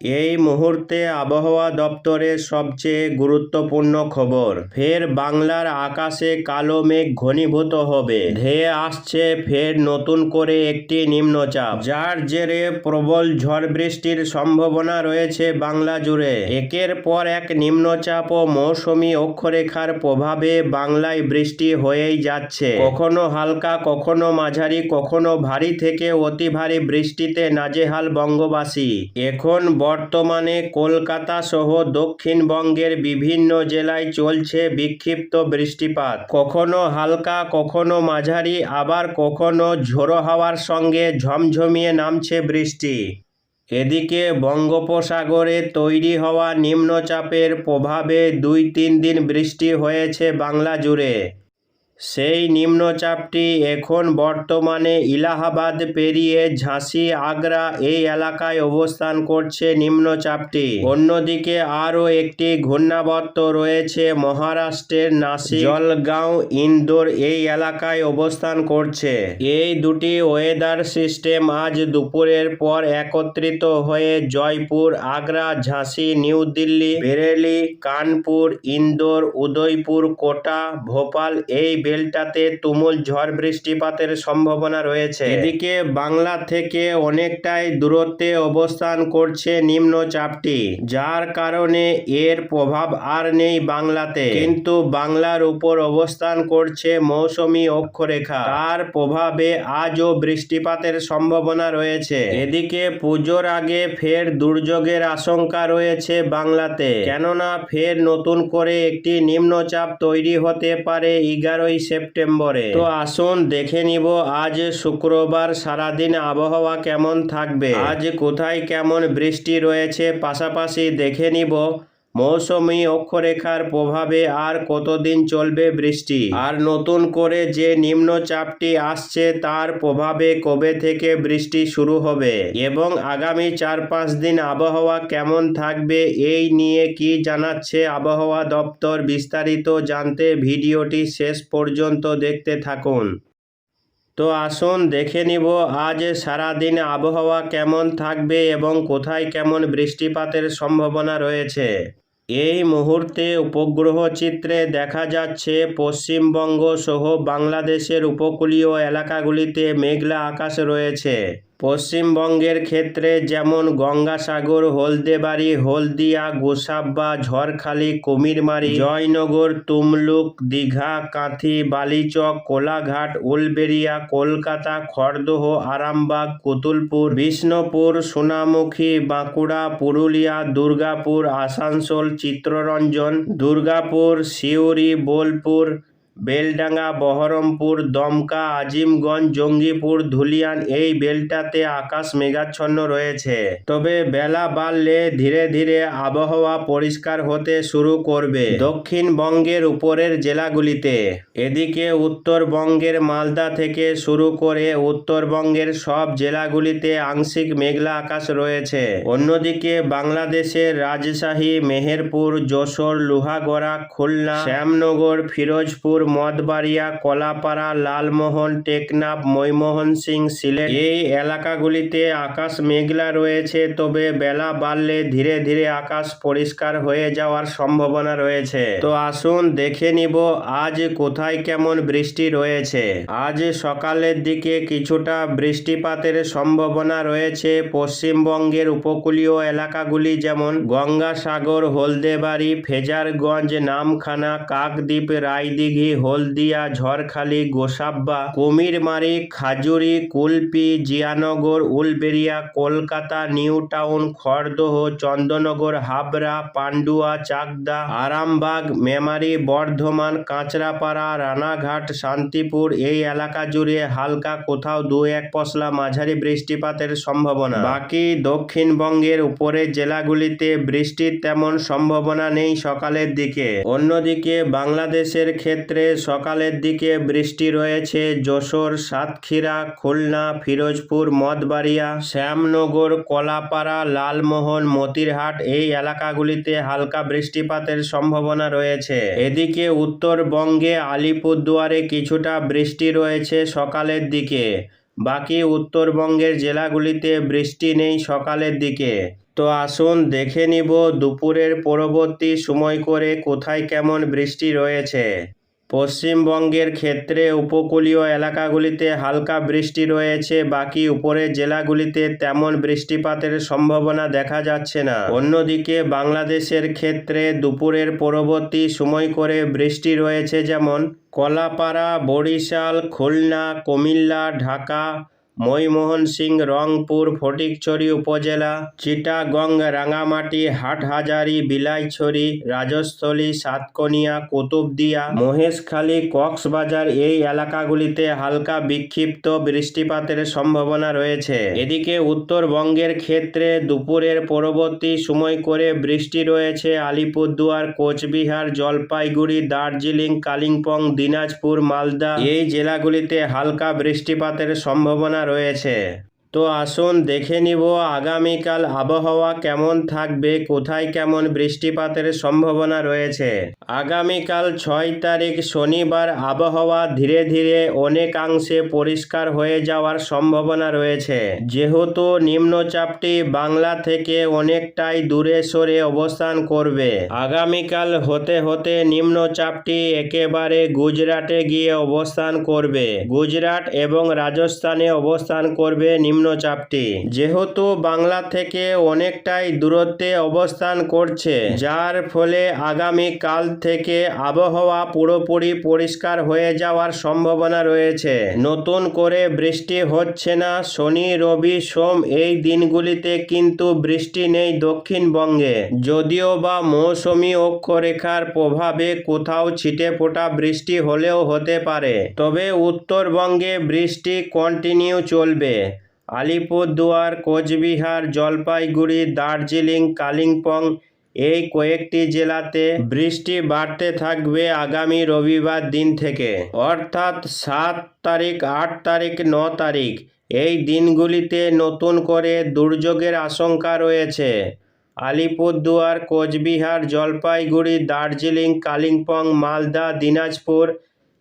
এই মুহূর্তে আবহাওয়া দপ্তরের সবচেয়ে গুরুত্বপূর্ণ খবর, ফের বাংলার আকাশে কালো মেঘ ঘনীভূত হবে। ধেয়ে আসছে ফের নতুন করে একটি নিম্নচাপ, যার জেরে প্রবল ঝড় বৃষ্টির সম্ভাবনা রয়েছে বাংলা জুড়ে। একের পর এক নিম্নচাপ ও মৌসুমী অক্ষরেখার প্রভাবে বাংলায় বৃষ্টি হয়েই যাচ্ছে। কখনো হালকা, কখনো মাঝারি, কখনো ভারী থেকে অতি ভারী বৃষ্টিতে নাজেহাল বঙ্গবাসী। এখন বর্তমানে কলকাতা সহ দক্ষিণবঙ্গের বিভিন্ন জেলায় চলছে বিক্ষিপ্ত বৃষ্টিপাত। কখনো হালকা, কখনো মাঝারি, আবার কখনো ঝোড়ো হাওয়ার সঙ্গে ঝমঝমিয়ে নামছে বৃষ্টি। এদিকে বঙ্গোপসাগরে তৈরি হওয়া নিম্নচাপের প্রভাবে দুই তিন দিন বৃষ্টি হয়েছে বাংলা জুড়ে। সেই নিম্নচাপটি এখন বর্তমানে ইলাহাবাদ পেরিয়ে ঝাঁসি, আগ্রা এই এলাকায় অবস্থান করছে নিম্নচাপটি। অন্যদিকে আরও একটি ঘূর্ণাবর্ত রয়েছে মহারাষ্ট্রের নাসিক। জলগাঁও ইন্দোর এই এলাকায় অবস্থান করছে। এই দুটি ওয়েদার সিস্টেম আজ দুপুরের পর একত্রিত হয়ে জয়পুর, আগ্রা, ঝাঁসি, নিউ দিল্লি, বেরেলি, কানপুর, ইন্দোর, উদয়পুর, কোটা, ভোপাল এই বেলটাতে তুমুল ঝড় বৃষ্টিপাতের সম্ভাবনা রয়েছে। এদিকে বাংলা থেকে অনেকটাই দূরত্বে অবস্থান করছে নিম্নচাপটি, যার কারণে এর প্রভাব আর নেই বাংলাতে। কিন্তু বাংলার উপর অবস্থান করছে মৌসুমি অক্ষরেখা। তার প্রভাবে আজও বৃষ্টিপাতের সম্ভাবনা রয়েছে। এদিকে পুজোর আগে ফের দুর্যোগের আশঙ্কা রয়েছে বাংলাতে। কেননা ফের নতুন করে একটি নিম্নচাপ তৈরি হতে পারে এগারোই সেপ্টেম্বরে। তো আসুন দেখে নিব আজ শুক্রবার সারাদিন আবহাওয়া কেমন থাকবে। আজ কোথায় কেমন বৃষ্টি রয়েছে পাশাপাশি দেখে নিব মৌসুমী অক্ষরেখার প্রভাবে আর কতদিন চলবে বৃষ্টি? আর নতুন করে যে নিম্নচাপটি আসছে তার প্রভাবে কবে থেকে বৃষ্টি শুরু হবে? এবং আগামী চার পাঁচ দিন আবহাওয়া কেমন থাকবে এই নিয়ে কি জানাচ্ছে আবহাওয়া দপ্তর বিস্তারিত জানতে ভিডিওটি শেষ পর্যন্ত দেখতে থাকুন। তো আসুন দেখে নিব আজ সারাদিন আবহাওয়া কেমন থাকবে এবং কোথায় কেমন বৃষ্টিপাতের সম্ভাবনা রয়েছে। এই মুহূর্তে উপগ্রহ চিত্রে দেখা যাচ্ছে পশ্চিমবঙ্গ সহ বাংলাদেশের উপকূলীয় এলাকাগুলিতে মেঘলা আকাশ রয়েছে। পশ্চিমবঙ্গের ক্ষেত্রে যেমন গঙ্গাসাগর, হলদেবাড়ি, হলদিয়া, গোসাব্বা, ঝড়খালি, কুমিরমারি, জয়নগর, তুমলুক, দীঘা, কাঁথি, বালিচক, কোলাঘাট, উলবেড়িয়া, কলকাতা, খড়দহ, আরামবাগ কুতুলপুর বিষ্ণুপুর, সোনামুখী, বাঁকুড়া, পুরুলিয়া, দুর্গাপুর, আসানসোল চিত্ররঞ্জন দুর্গাপুর, সিউড়ি, বোলপুর বেলডাঙ্গা, বহরমপুর, দমকা, আজিমগঞ্জ, জঙ্গিপুর, ধুলিয়ান এই বেলটাতে আকাশ মেঘাচ্ছন্ন রয়েছে। তবে বেলা বাড়লে ধীরে ধীরে আবহাওয়া পরিষ্কার হতে শুরু করবে দক্ষিণবঙ্গের উপরের জেলাগুলিতে। এদিকে উত্তরবঙ্গের মালদা থেকে শুরু করে উত্তরবঙ্গের সব জেলাগুলিতে আংশিক মেঘলা আকাশ রয়েছে। অন্যদিকে বাংলাদেশের রাজশাহী, মেহেরপুর, যশোর, লোহাগড়া, খুলনা, শ্যামনগর, ফিরোজপুর মঠবাড়িয়া, কলাপাড়া, লালমোহন, টেকনাফ, ময়মোহন সিং, সিলেট। এই এলাকাগুলিতে আকাশ মেঘলা রয়েছে, তবে বেলা বাড়লে ধীরে ধীরে আকাশ পরিষ্কার হয়ে যাওয়ার সম্ভাবনা রয়েছে। তো আসুন দেখে নিব, আজ কোথায় কেমন বৃষ্টি রয়েছে। আজ সকালের দিকে কিছুটা বৃষ্টিপাতের সম্ভাবনা রয়েছে, পশ্চিমবঙ্গের উপকূলীয় এলাকাগুলি যেমন গঙ্গাসাগর, হলদেবাড়ি, ফেজারগঞ্জ, নামখানা, কাকদ্বীপ, রায়দিঘি হলদিয়া, ঝড়খালি, গোসাব্বা, কুমিরমারি, খাজুরি, কুলপি, জিয়ানগর উলবেড়িয়া কলকাতা, নিউ টাউন, খড়দহ, চন্দননগর, হাবড়া, পান্ডুয়া, চাকদা, আরামবাগ, মেমারি, বর্ধমান, কাঁচরাপাড়া, রানাঘাট, শান্তিপুর, এই এলাকা জুড়ে হালকা কোথাও দু এক পশলা মাঝারি বৃষ্টিপাতের সম্ভাবনা। বাকি দক্ষিণবঙ্গের উপরের জেলাগুলিতে বৃষ্টির তেমন সম্ভাবনা নেই সকালের দিকে। অন্যদিকে বাংলাদেশের ক্ষেত্রে সকালের দিকে বৃষ্টি রয়েছে। যশোর, সাতক্ষীরা, খুলনা, ফিরোজপুর মঠবাড়িয়া শ্যামনগর, কলাপাড়া, লালমোহন, মতিরহাট এই এলাকাগুলিতে হালকা বৃষ্টিপাতের সম্ভাবনা রয়েছে। এদিকে উত্তরবঙ্গে আলিপুরদুয়ারে কিছুটা বৃষ্টি রয়েছে সকালের দিকে। বাকি উত্তরবঙ্গের জেলাগুলিতে বৃষ্টি নেই সকালের দিকে। তো আসুন দেখে নিব দুপুরের পরবর্তী সময় করে কোথায় কেমন বৃষ্টি রয়েছে। পশ্চিমবঙ্গের ক্ষেত্রে উপকূলীয় এলাকাগুলিতে হালকা বৃষ্টি রয়েছে, বাকি উপরের জেলাগুলিতে তেমন বৃষ্টিপাতের সম্ভাবনা দেখা যাচ্ছে না। অন্যদিকে বাংলাদেশের ক্ষেত্রে দুপুরের পরবর্তী সময় করে বৃষ্টি রয়েছে যেমন, কলাপাড়া, বরিশাল, খুলনা, কুমিল্লা, ঢাকা ময়মোহন সিং, রংপুর, ফটিকছড়ি উপজেলা, চিটাগং, রাঙামাটি, হাটহাজারি, বিলাইছড়ি, রাজস্থলী, সাতকনিয়া, কুতুবদিয়া, মহেশখালী, কক্সবাজার এই এলাকাগুলিতে হালকা বিক্ষিপ্ত বৃষ্টিপাতের সম্ভাবনা রয়েছে। এদিকে উত্তরবঙ্গের ক্ষেত্রে দুপুরের পরবর্তী সময় করে বৃষ্টি রয়েছে আলিপুরদুয়ার, কোচবিহার, জলপাইগুড়ি, দার্জিলিং, কালিম্পং, দিনাজপুর, মালদা এই জেলাগুলিতে হালকা বৃষ্টিপাতের সম্ভাবনা রয়েছে। তো আসুন দেখে নিব আগামীকাল আবহাওয়া কেমন থাকবে, কোথায় কেমন বৃষ্টিপাতের সম্ভাবনা রয়েছে। আগামীকাল ছয় তারিখ শনিবার আবহাওয়া ধীরে ধীরে অনেকাংশে পরিষ্কার হয়ে যাওয়ার সম্ভাবনা রয়েছে। যেহেতু নিম্নচাপটি বাংলা থেকে অনেকটাই দূরে সরে অবস্থান করবে। আগামীকাল হতে হতে নিম্নচাপটি একেবারে গুজরাটে গিয়ে অবস্থান করবে। গুজরাট এবং রাজস্থানে অবস্থান করবে নিম্নচাপটি যেহেতু বাংলা থেকে অনেকটাই দূরত্বে অবস্থান করছে, যার ফলে আগামী কাল থেকে আবহাওয়া পুরোপুরি পরিষ্কার হয়ে যাওয়ার সম্ভাবনা রয়েছে। নতুন করে বৃষ্টি হচ্ছে না, শনি, রবি, সোম এই দিনগুলিতে কিন্তু বৃষ্টি নেই দক্ষিণবঙ্গে। যদিও বা মৌসুমী অক্ষরেখার প্রভাবে কোথাও ছিটে ফোটা বৃষ্টি হলেও হতে পারে। তবে উত্তরবঙ্গে বৃষ্টি কন্টিনিউ চলবে। আলিপুরদুয়ার, কোচবিহার, জলপাইগুড়ি, দার্জিলিং, কালিম্পং এই কয়েকটি জেলাতে বৃষ্টি বাড়তে থাকবে আগামী রবিবার দিন থেকে। অর্থাৎ সাত তারিখ, আট তারিখ, ন তারিখ এই দিনগুলিতে নতুন করে দুর্যোগের আশঙ্কা রয়েছে। আলিপুরদুয়ার, কোচবিহার, জলপাইগুড়ি, দার্জিলিং, কালিম্পং, মালদা, দিনাজপুর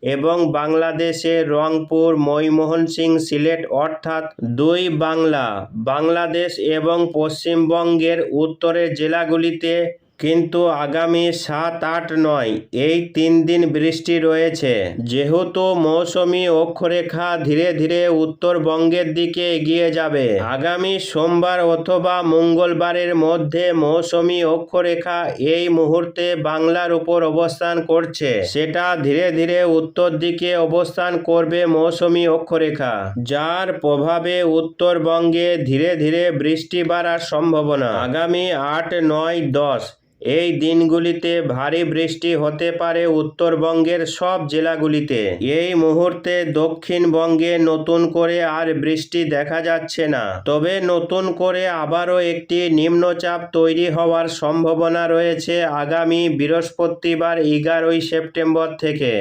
এবং বাংলাদেশে রংপুর ময়মোহন সিং সিলেট অর্থাৎ দুই বাংলা বাংলাদেশ এবং পশ্চিমবঙ্গের উত্তরের জেলাগুলিতে কিন্তু আগামী সাত, আট, নয়, এই তিন দিন বৃষ্টি রয়েছে। যেহেতু মৌসুমি অক্ষরেখা ধীরে ধীরে উত্তরবঙ্গের দিকে এগিয়ে যাবে। আগামী সোমবার অথবা মঙ্গলবারের মধ্যে মৌসুমি অক্ষরেখা এই মুহূর্তে বাংলার উপর অবস্থান করছে। সেটা ধীরে ধীরে উত্তর দিকে অবস্থান করবে মৌসুমি অক্ষরেখা, যার প্রভাবে উত্তরবঙ্গে ধীরে ধীরে বৃষ্টি বাড়ার সম্ভাবনা। আগামী আট, নয়, দশ এই দিনগুলিতে ভারী বৃষ্টি হতে পারে উত্তরবঙ্গের সব জেলাগুলিতে। এই মুহূর্তে দক্ষিণবঙ্গে নতুন করে আর বৃষ্টি দেখা যাচ্ছে না। তবে নতুন করে আবারও একটি নিম্নচাপ তৈরি হওয়ার সম্ভাবনা রয়েছে আগামী বৃহস্পতিবার এগারোই সেপ্টেম্বর থেকে।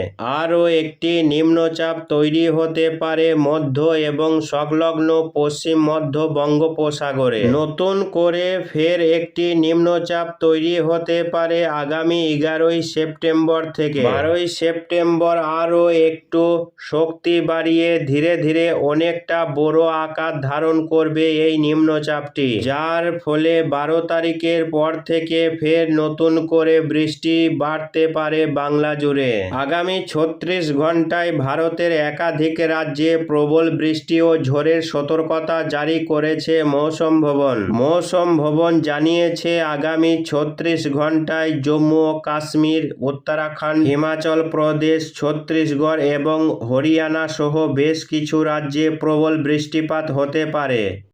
আরও একটি নিম্নচাপ তৈরি হতে পারে মধ্য এবং সংলগ্ন পশ্চিম মধ্য বঙ্গোপসাগরে। নতুন করে ফের একটি নিম্নচাপ তৈরি হতে পারে আগামী এগারোই সেপ্টেম্বর থেকে। বারোই সেপ্টেম্বর আরও একটু শক্তি বাড়িয়ে ধীরে ধীরে অনেকটা বড় আকার ধারণ করবে এই নিম্নচাপটি, যার ফলে বারো তারিখের পর থেকে ফের নতুন করে বৃষ্টি বাড়তে পারে বাংলা জুড়ে। আগামী ছত্রিশ ঘন্টায় ভারতের একাধিক রাজ্যে প্রবল বৃষ্টি ও ঝড়ের সতর্কতা জারি করেছে মৌসুম ভবন। মৌসুম ভবন জানিয়েছে আগামী ছত্রিশ ঘন্টায় জম্মু ও কাশ্মীর, উত্তরাখণ্ড, হিমাচল প্রদেশ, ছত্তিশগড় এবং হরিয়ানা সহ বেশ কিছু রাজ্যে প্রবল বৃষ্টিপাত হতে পারে।